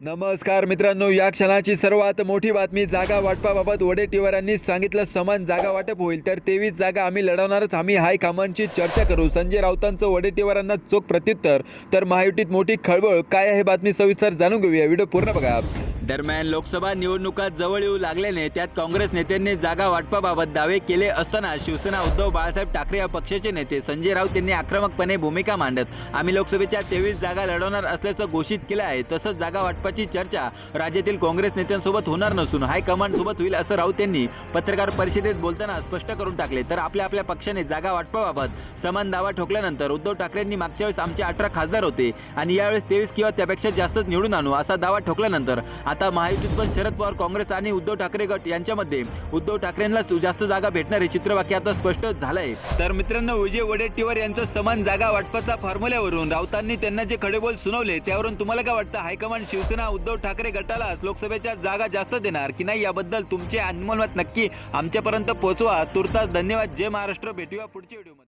नमस्कार मित्रांनो या क्षणाची सर्वात मोठी बातमी जागा वाटपाबाबत वडेट्टीवारांनी सांगितलं समान जागा वाटप होईल तर तेवीस जागा आम्ही लढवणारच आम्ही हायकमांडची चर्चा करू. संजय राऊतांचं वडेट्टीवारांना चोख प्रत्युत्तर तर महायुतीत मोठी खळबळ काय आहे बातमी सविस्तर जाणून घेऊया. व्हिडिओ पूर्ण बघा. दरम्यान लोकसभा निवडणुका जवळ येऊ लागल्याने त्यात काँग्रेस नेत्यांनी जागा वाटपाबाबत दावे केले असताना शिवसेना उद्धव बाळासाहेब ठाकरे या पक्षाचे नेते संजय राऊत यांनी आक्रमकपणे भूमिका मांडत. आम्ही लोकसभेच्या तेवीस जागा लढवणार असल्याचं घोषित केलं आहे. तसंच जागा वाटपाची चर्चा राज्यातील काँग्रेस नेत्यांसोबत होणार नसून हायकमांड सोबत होईल असं राऊत यांनी पत्रकार परिषदेत बोलताना स्पष्ट करून टाकले. तर आपल्या आपल्या पक्षाने जागा वाटपाबाबत समान दावा ठोकल्यानंतर उद्धव ठाकरेंनी मागच्या वेळेस आमचे अठरा खासदार होते. आणि यावेळेस तेवीस किंवा त्यापेक्षा जास्तच निवडून आणू असा दावा ठोकल्यानंतर आता महायुतीत पण शरद पवार काँग्रेस आणि उद्धव ठाकरे गट यांच्यामध्ये उद्धव ठाकरेंना जास्त जागा भेटणार हे चित्रवाक्य आता स्पष्ट झालंय. तर मित्रांनो विजय वडेट्टीवार यांचं समान जागा वाटपाचा फॉर्म्युल्यावरून राऊतांनी त्यांना जे खडेबोल सुनावले त्यावरून तुम्हाला काय वाटतं? हायकमांड शिवसेना उद्धव ठाकरे गटाला लोकसभेच्या जागा जास्त देणार की नाही? याबद्दल तुमचे अनमोल मत नक्की आमच्यापर्यंत पोहोचवा. तुर्तास धन्यवाद. जय महाराष्ट्र. भेटूया पुढच्या व्हिडिओमध्ये.